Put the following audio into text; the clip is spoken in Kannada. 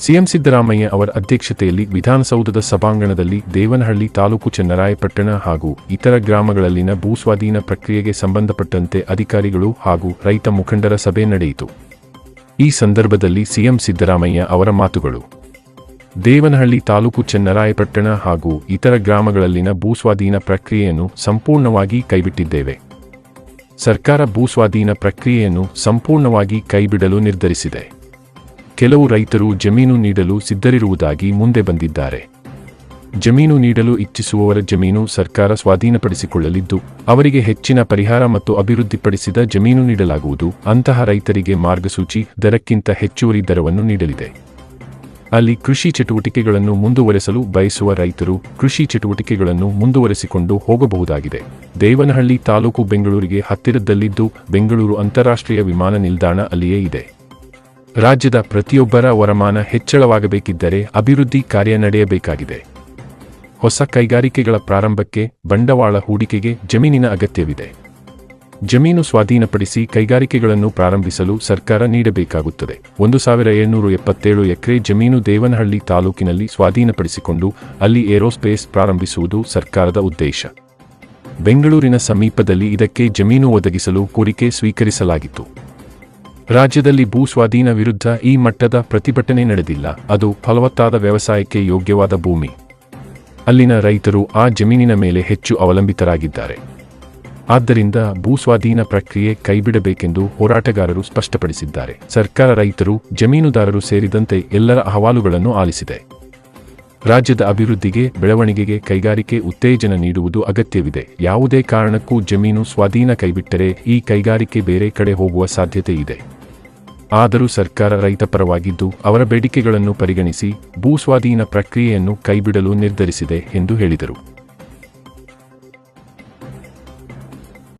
ಸಿಎಂ ಸಿದ್ದರಾಮಯ್ಯ ಅವರ ಅಧ್ಯಕ್ಷತೆಯಲ್ಲಿ ವಿಧಾನಸೌಧದ ಸಭಾಂಗಣದಲ್ಲಿ ದೇವನಹಳ್ಳಿ ತಾಲೂಕು ಚನ್ನರಾಯಪಟ್ಟಣ ಹಾಗೂ ಇತರ ಗ್ರಾಮಗಳಲ್ಲಿನ ಭೂಸ್ವಾಧೀನ ಪ್ರಕ್ರಿಯೆಗೆ ಸಂಬಂಧಪಟ್ಟಂತೆ ಅಧಿಕಾರಿಗಳು ಹಾಗೂ ರೈತ ಮುಖಂಡರ ಸಭೆ ನಡೆಯಿತು. ಈ ಸಂದರ್ಭದಲ್ಲಿ ಸಿಎಂ ಸಿದ್ದರಾಮಯ್ಯ ಅವರ ಮಾತುಗಳು. ದೇವನಹಳ್ಳಿ ತಾಲೂಕು ಚನ್ನರಾಯಪಟ್ಟಣ ಹಾಗೂ ಇತರ ಗ್ರಾಮಗಳಲ್ಲಿನ ಭೂಸ್ವಾಧೀನ ಪ್ರಕ್ರಿಯೆಯನ್ನು ಸಂಪೂರ್ಣವಾಗಿ ಕೈಬಿಟ್ಟಿದ್ದೇವೆ. ಸರ್ಕಾರ ಭೂಸ್ವಾಧೀನ ಪ್ರಕ್ರಿಯೆಯನ್ನು ಸಂಪೂರ್ಣವಾಗಿ ಕೈಬಿಡಲು ನಿರ್ಧರಿಸಿದೆ. ಕೆಲವು ರೈತರು ಜಮೀನು ನೀಡಲು ಸಿದ್ಧರಿರುವುದಾಗಿ ಮುಂದೆ ಬಂದಿದ್ದಾರೆ. ಜಮೀನು ನೀಡಲು ಇಚ್ಛಿಸುವವರ ಜಮೀನು ಸರ್ಕಾರ ಸ್ವಾಧೀನಪಡಿಸಿಕೊಳ್ಳಲಿದ್ದು, ಅವರಿಗೆ ಹೆಚ್ಚಿನ ಪರಿಹಾರ ಮತ್ತು ಅಭಿವೃದ್ಧಿಪಡಿಸಿದ ಜಮೀನು ನೀಡಲಾಗುವುದು. ಅಂತಹ ರೈತರಿಗೆ ಮಾರ್ಗಸೂಚಿ ದರಕ್ಕಿಂತ ಹೆಚ್ಚುವರಿ ದರವನ್ನು ನೀಡಲಿದೆ. ಅಲ್ಲಿ ಕೃಷಿ ಚಟುವಟಿಕೆಗಳನ್ನು ಮುಂದುವರೆಸಲು ಬಯಸುವ ರೈತರು ಕೃಷಿ ಚಟುವಟಿಕೆಗಳನ್ನು ಮುಂದುವರೆಸಿಕೊಂಡು ಹೋಗಬಹುದಾಗಿದೆ. ದೇವನಹಳ್ಳಿ ತಾಲೂಕು ಬೆಂಗಳೂರಿಗೆ ಹತ್ತಿರದಲ್ಲಿದ್ದು, ಬೆಂಗಳೂರು ಅಂತಾರಾಷ್ಟ್ರೀಯ ವಿಮಾನ ನಿಲ್ದಾಣ ಅಲ್ಲಿಯೇ ಇದೆ. ರಾಜ್ಯದ ಪ್ರತಿಯೊಬ್ಬರ ವರಮಾನ ಹೆಚ್ಚಳವಾಗಬೇಕಿದ್ದರೆ ಅಭಿವೃದ್ಧಿ ಕಾರ್ಯ ನಡೆಯಬೇಕಾಗಿದೆ. ಹೊಸ ಕೈಗಾರಿಕೆಗಳ ಪ್ರಾರಂಭಕ್ಕೆ ಬಂಡವಾಳ ಹೂಡಿಕೆಗೆ ಜಮೀನಿನ ಅಗತ್ಯವಿದೆ. ಜಮೀನು ಸ್ವಾಧೀನಪಡಿಸಿ ಕೈಗಾರಿಕೆಗಳನ್ನು ಪ್ರಾರಂಭಿಸಲು ಸರ್ಕಾರ ನೀಡಬೇಕಾಗುತ್ತದೆ. ಒಂದು ಸಾವಿರ ಏಳ್ನೂರು ಎಪ್ಪತ್ತೇಳು ಎಕರೆ ಜಮೀನು ದೇವನಹಳ್ಳಿ ತಾಲೂಕಿನಲ್ಲಿ ಸ್ವಾಧೀನಪಡಿಸಿಕೊಂಡು ಅಲ್ಲಿ ಏರೋಸ್ಪೇಸ್ ಪ್ರಾರಂಭಿಸುವುದು ಸರ್ಕಾರದ ಉದ್ದೇಶ. ಬೆಂಗಳೂರಿನ ಸಮೀಪದಲ್ಲಿ ಇದಕ್ಕೆ ಜಮೀನು ಒದಗಿಸಲು ಕೋರಿಕೆ ಸ್ವೀಕರಿಸಲಾಗಿತ್ತು. ರಾಜ್ಯದಲ್ಲಿ ಭೂ ಸ್ವಾಧೀನ ವಿರುದ್ಧ ಈ ಮಟ್ಟದ ಪ್ರತಿಭಟನೆ ನಡೆದಿಲ್ಲ. ಅದು ಫಲವತ್ತಾದ ವ್ಯವಸಾಯಕ್ಕೆ ಯೋಗ್ಯವಾದ ಭೂಮಿ. ಅಲ್ಲಿನ ರೈತರು ಆ ಜಮೀನಿನ ಮೇಲೆ ಹೆಚ್ಚು ಅವಲಂಬಿತರಾಗಿದ್ದಾರೆ. ಆದ್ದರಿಂದ ಭೂಸ್ವಾಧೀನ ಪ್ರಕ್ರಿಯೆ ಕೈಬಿಡಬೇಕೆಂದು ಹೋರಾಟಗಾರರು ಸ್ಪಷ್ಟಪಡಿಸಿದ್ದಾರೆ. ಸರ್ಕಾರ ರೈತರು, ಜಮೀನುದಾರರು ಸೇರಿದಂತೆ ಎಲ್ಲರ ಅಹವಾಲುಗಳನ್ನು ಆಲಿಸಿದೆ. ರಾಜ್ಯದ ಅಭಿವೃದ್ಧಿಗೆ, ಬೆಳವಣಿಗೆಗೆ ಕೈಗಾರಿಕೆ ಉತ್ತೇಜನ ನೀಡುವುದು ಅಗತ್ಯವಿದೆ. ಯಾವುದೇ ಕಾರಣಕ್ಕೂ ಜಮೀನು ಸ್ವಾಧೀನ ಕೈಬಿಟ್ಟರೆ ಈ ಕೈಗಾರಿಕೆ ಬೇರೆ ಕಡೆ ಹೋಗುವ ಸಾಧ್ಯತೆ ಇದೆ ಆದರೂ ಸರ್ಕಾರ ರೈತ ಪರವಾಗಿದ್ದು ಅವರ ಬೇಡಿಕೆಗಳನ್ನು ಪರಿಗಣಿಸಿ ಭೂಸ್ವಾಧೀನ ಪ್ರಕ್ರಿಯೆಯನ್ನು ಕೈಬಿಡಲು ನಿರ್ಧರಿಸಿದೆ ಎಂದು ಹೇಳಿದರು.